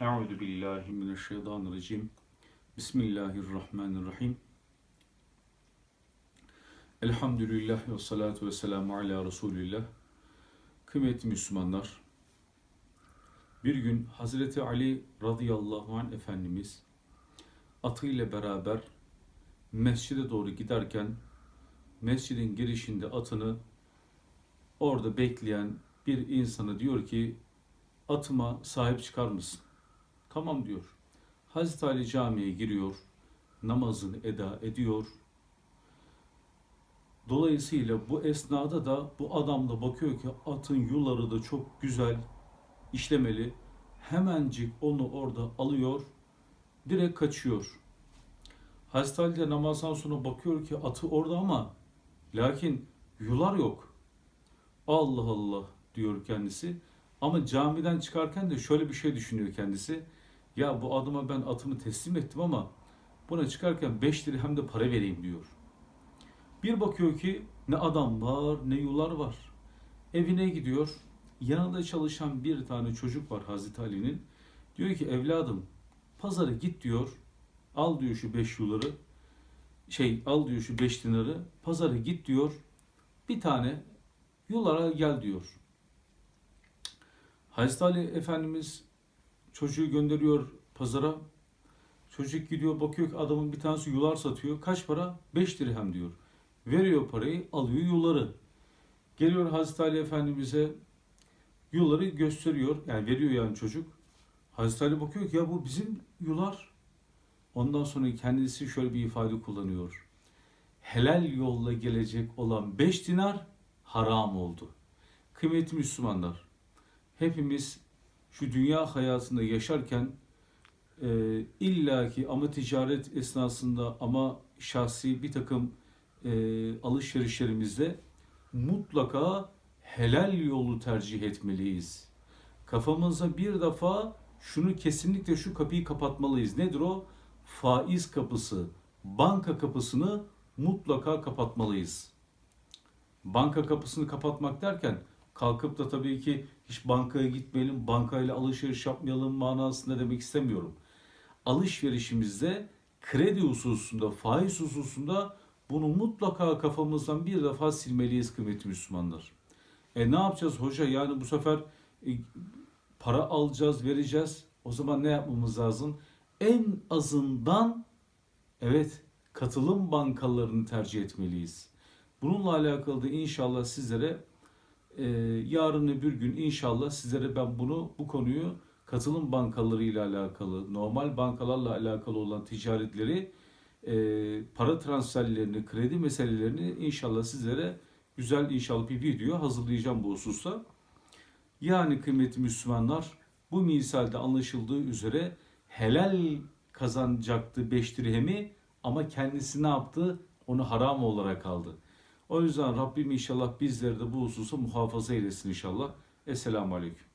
Euzu billahi mineşşeytanirracim. Bismillahirrahmanirrahim. Elhamdülillah ve salatu ve selamu ala Resulillah. Kıymetli Müslümanlar, bir gün Hazreti Ali radıyallahu anh Efendimiz atıyla beraber mescide doğru giderken mescidin girişinde atını orada bekleyen bir insana diyor ki atıma sahip çıkar mısın? Tamam diyor. Hazreti Ali camiye giriyor, namazını eda ediyor. Dolayısıyla bu esnada da bu adam da bakıyor ki atın yuları da çok güzel, işlemeli. Hemencik onu orada alıyor, direkt kaçıyor. Hazreti Ali de namazdan sonra bakıyor ki atı orada ama lakin yular yok. Allah Allah diyor kendisi. Ama camiden çıkarken de şöyle bir şey düşünüyor kendisi. Ya bu adama ben atımı teslim ettim ama buna çıkarken 5 hem de para vereyim diyor. Bir bakıyor ki ne adam var ne yular var. Evine gidiyor. Yanında çalışan bir tane çocuk var Hazreti Ali'nin. Diyor ki evladım pazara git diyor. Al diyor şu 5 yuları. Şey al diyor şu 5 dinarı. Pazara git diyor. Bir tane yulara gel diyor. Hazreti Ali Efendimiz çocuğu gönderiyor pazara. Çocuk gidiyor bakıyor ki adamın bir tanesi yular satıyor. Kaç para? 5 dirhem diyor. Veriyor parayı, alıyor yuları. Geliyor Hazreti Ali Efendimiz'e yuları gösteriyor. Yani veriyor yani çocuk. Hazreti Ali bakıyor ki ya bu bizim yular. Ondan sonra kendisi şöyle bir ifade kullanıyor. Helal yolla gelecek olan 5 dinar haram oldu. Kıymetli Müslümanlar, hepimiz şu dünya hayatında yaşarken e, illaki ama ticaret esnasında ama şahsi bir takım e, alışverişlerimizde mutlaka helal yolu tercih etmeliyiz. Kafamıza bir defa şunu kesinlikle şu kapıyı kapatmalıyız. Nedir o? Faiz kapısı, banka kapısını mutlaka kapatmalıyız. Banka kapısını kapatmak derken kalkıp da tabii ki hiç bankaya gitmeyelim, bankayla alışveriş yapmayalım manasında demek istemiyorum. Alışverişimizde kredi hususunda, faiz hususunda bunu mutlaka kafamızdan bir defa silmeliyiz kıymetli Müslümanlar. E ne yapacağız hoca? Yani bu sefer e, para alacağız, vereceğiz. O zaman ne yapmamız lazım? En azından evet katılım bankalarını tercih etmeliyiz. Bununla alakalı da inşallah sizlere e, yarın öbür gün inşallah sizlere ben bunu bu konuyu katılım bankaları ile alakalı, normal bankalarla alakalı olan ticaretleri, e, para transferlerini, kredi meselelerini inşallah sizlere güzel inşallah bir video hazırlayacağım bu hususta. Yani kıymetli Müslümanlar bu misalde anlaşıldığı üzere helal kazanacaktı 5 dirhemi ama kendisi ne yaptı? Onu haram olarak aldı. O yüzden Rabbim inşallah bizleri de bu hususa muhafaza eylesin inşallah. Esselamu Aleyküm.